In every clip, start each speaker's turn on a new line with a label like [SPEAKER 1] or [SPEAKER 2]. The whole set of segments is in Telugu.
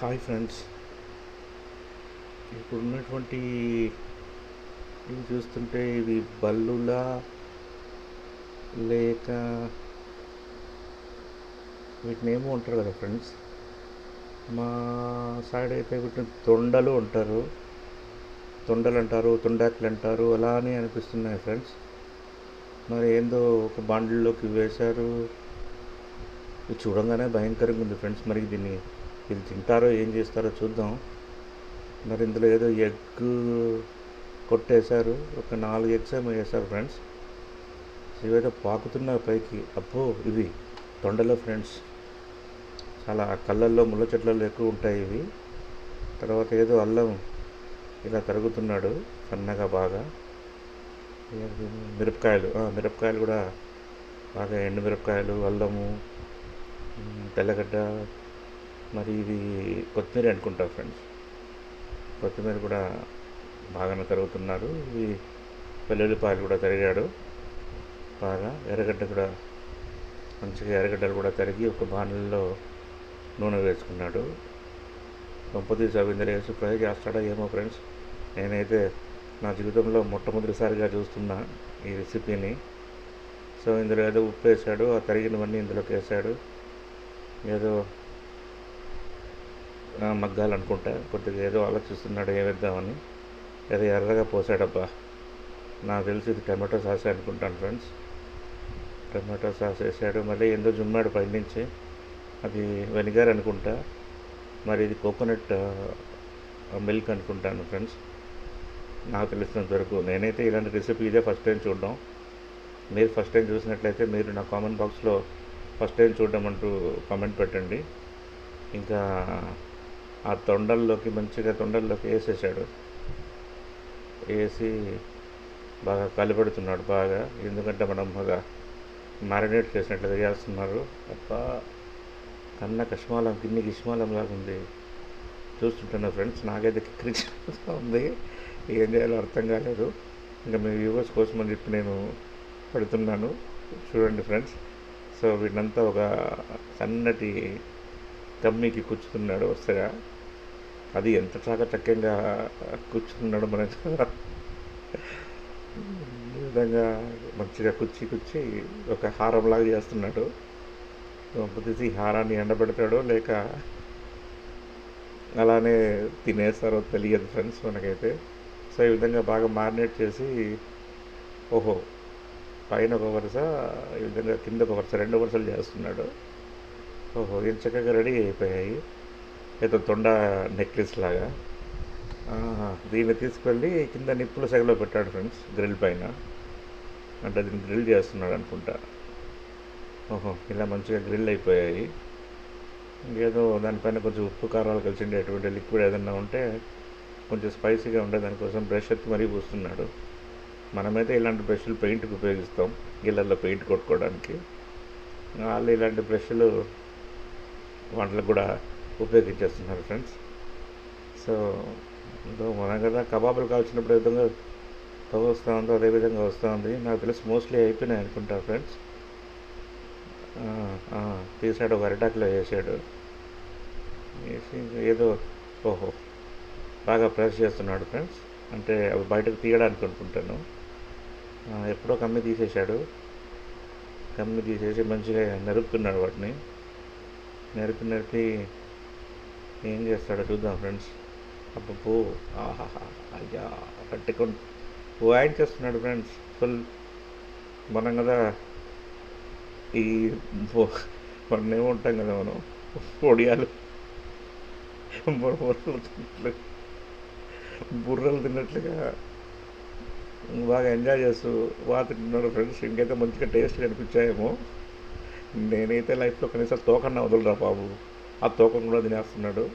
[SPEAKER 1] Hi friends. ఇప్పుడున్నటువంటి ఇవి చూస్తుంటే ఇవి బల్లులా లేక వీటిని ఏమో ఉంటారు కదా ఫ్రెండ్స్. మా సైడ్ అయితే వీటిని తొండలు అంటారు. తొండలు అంటారు తొండాకులు అంటారు అలానే అనిపిస్తున్నాయి ఫ్రెండ్స్. మరి ఏందో ఒక బండ్లలోకి వేశారు. ఇది చూడంగానే భయంకరంగా ఉంది ఫ్రెండ్స్. మరి దీన్ని వీళ్ళు తింటారో ఏం చేస్తారో చూద్దాం. మరి ఇందులో ఏదో ఎగ్ కొట్టేశారు. ఒక నాలుగు ఎగ్స్ ఏమో వేశారు ఫ్రెండ్స్. ఇవేదో పాకుతున్న పైకి. అబ్బో ఇవి తొండలో ఫ్రెండ్స్. చాలా కళ్ళల్లో ముళ్ళ చెట్లలో ఎక్కువ ఉంటాయి ఇవి. తర్వాత ఏదో అల్లం ఇలా తరుగుతున్నాడు సన్నగా బాగా. మిరపకాయలు. మిరపకాయలు కూడా బాగా ఎండు మిరపకాయలు అల్లము తెల్లగడ్డ మరి ఇది కొత్తిమీర అనుకుంటా ఫ్రెండ్స్ కొత్తిమీర కూడా బాగానే తరుగుతున్నారు. ఇవి వెల్లుల్లిపాయలు కూడా తరిగాడు. బాగా ఎర్రగడ్డ కూడా మంచిగా ఎర్రగడ్డలు కూడా తరిగి ఒక బాణల్లో నూనె వేసుకున్నాడు. గంపతీసి అవి వేసి ఫ్రై చేస్తాడా ఏమో ఫ్రెండ్స్ నేనైతే నా జీవితంలో మొట్టమొదటిసారిగా చూస్తున్నా ఈ రెసిపీని. సో ఇందులో ఏదో ఉప్పు వేసాడు ఆ తరిగినవన్నీ ఇందులోకి వేసాడు. ఏదో మగ్గాలనుకుంటా కొద్దిగా ఏదో ఆలోచిస్తున్నాడు ఏం ఏదో ఎర్రగా పోసాడబ్బా. నాకు తెలిసి ఇది టమాటో సాస్ అనుకుంటాను ఫ్రెండ్స్. టమాటో సాస్ వేసాడు. మళ్ళీ ఏందో జుమ్మాడు పైనుంచి. అది వెనిగర్ అనుకుంటా. మరి ఇది కోకోనట్ మిల్క్ అనుకుంటాను ఫ్రెండ్స్. నాకు తెలిసినంత వరకు నేనైతే ఇలాంటి రెసిపీ ఇదే ఫస్ట్ టైం చూడడం. మీరు ఫస్ట్ టైం చూసినట్లయితే మీరు నా కామెంట్ బాక్స్లో ఫస్ట్ టైం చూడడం అంటూ కామెంట్ పెట్టండి. ఇంకా ఆ తొండల్లోకి మంచిగా తొండల్లోకి వేసేసాడు. వేసి బాగా కలిపెడుతున్నాడు బాగా. ఎందుకంటే మనం బాగా మ్యారినేట్ చేసినట్లు చేస్తున్నారు తప్ప కన్న కష్మాలం కిన్ని కిష్మాలం లాగా ఉంది. చూస్తుంటున్నా ఫ్రెండ్స్ నాకైతే కిక్కిరిగా ఉంది. ఏం చేయాలో అర్థం కాలేదు. ఇంకా మీ వ్యూవర్స్ కోసం అని చెప్పి నేను పెడుతున్నాను. చూడండి ఫ్రెండ్స్. సో వీడినంతా ఒక సన్నటి తమ్మికి కూర్చుతున్నాడు వరుసగా అది ఎంత చాకచక్యంగా కూర్చుతున్నాడు మనకు ఈ విధంగా మంచిగా కుచ్చి కుచ్చి ఒక హారంలాగా చేస్తున్నాడు. తీసి హారాన్ని ఎండబెడతాడో లేక అలానే తినేస్తారో తెలియదు ఫ్రెండ్స్ మనకైతే. సో ఈ విధంగా బాగా మారినేట్ చేసి ఓహో పైన ఒక వరుస ఈ విధంగా కింద ఒక వరుస రెండు వరుసలు చేస్తున్నాడు. ఓహో ఏం చక్కగా రెడీ అయిపోయాయి. ఏదో తొండ నెక్లెస్ లాగా. దీన్ని తీసుకెళ్ళి కింద నిప్పుల సెగలో పెట్టాడు ఫ్రెండ్స్ గ్రిల్ పైన. అంటే దీన్ని గ్రిల్ చేస్తున్నాడు అనుకుంటా. ఓహో ఇలా మంచిగా గ్రిల్ అయిపోయాయి. ఇంకేదో దానిపైన కొంచెం ఉప్పు కారాలు కలిసి ఎటువంటి లిక్విడ్ ఏదన్నా ఉంటే కొంచెం స్పైసీగా ఉండే దానికోసం బ్రష్ ఎత్తి మరీ పూస్తున్నాడు. మనమైతే ఇలాంటి బ్రష్లు పెయింట్కి ఉపయోగిస్తాం గిళ్ళల్లో పెయింట్ కొట్టుకోవడానికి. వాళ్ళు ఇలాంటి బ్రష్లు వంటలకు కూడా ఉపయోగించేస్తున్నారు ఫ్రెండ్స్. సో ఏదో మనం కదా కబాబులు కాల్చినప్పుడు ఏ విధంగా పొగ వస్తూ ఉందో అదే విధంగా వస్తూ ఉంది నాకు తెలిసి మోస్ట్లీ అయిపోయినాయి అనుకుంటా ఫ్రెండ్స్. తీసాడు ఒక అరిటాకులో వేసాడు. వేసి ఏదో ఓహో బాగా ప్రెస్ చేస్తున్నాడు ఫ్రెండ్స్. అంటే అవి బయటకు తీయడానికి అనుకుంటాను. ఎప్పుడో కమ్మి తీసేశాడు. కమ్మి తీసేసి మంచిగా నరుపుతున్నాడు వాటిని. నడిపి నడిపి ఏం చేస్తాడో చూద్దాం ఫ్రెండ్స్. అబ్బో ఆహాహా అయ్యా పట్టుకొని వాయించేస్తున్నాడు ఫ్రెండ్స్ ఫుల్. మనం కదా ఈ మనం ఏముంటాం కదా మనం పొడియాలు. బుర్రలు తిన్నట్లు బుర్రలు తిన్నట్లుగా బాగా ఎంజాయ్ చేస్తూ బాగా తింటున్నాడు ఫ్రెండ్స్. ఇంకైతే మంచిగా టేస్ట్ కనిపించాయేమో. నేనైతే లైఫ్లో కనీసం తోకన్నా వదలరా బాబు. ఆ తోకం కూడా తినేస్తున్నాడు.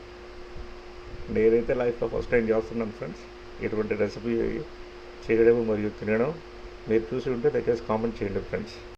[SPEAKER 1] నేనైతే లైఫ్లో ఫస్ట్ టైం చేస్తున్నాను ఫ్రెండ్స్. ఇటువంటి రెసిపీ చేయడం మరియు తినడం మీరు చూసి ఉంటే దయచేసి కామెంట్ చేయండి ఫ్రెండ్స్.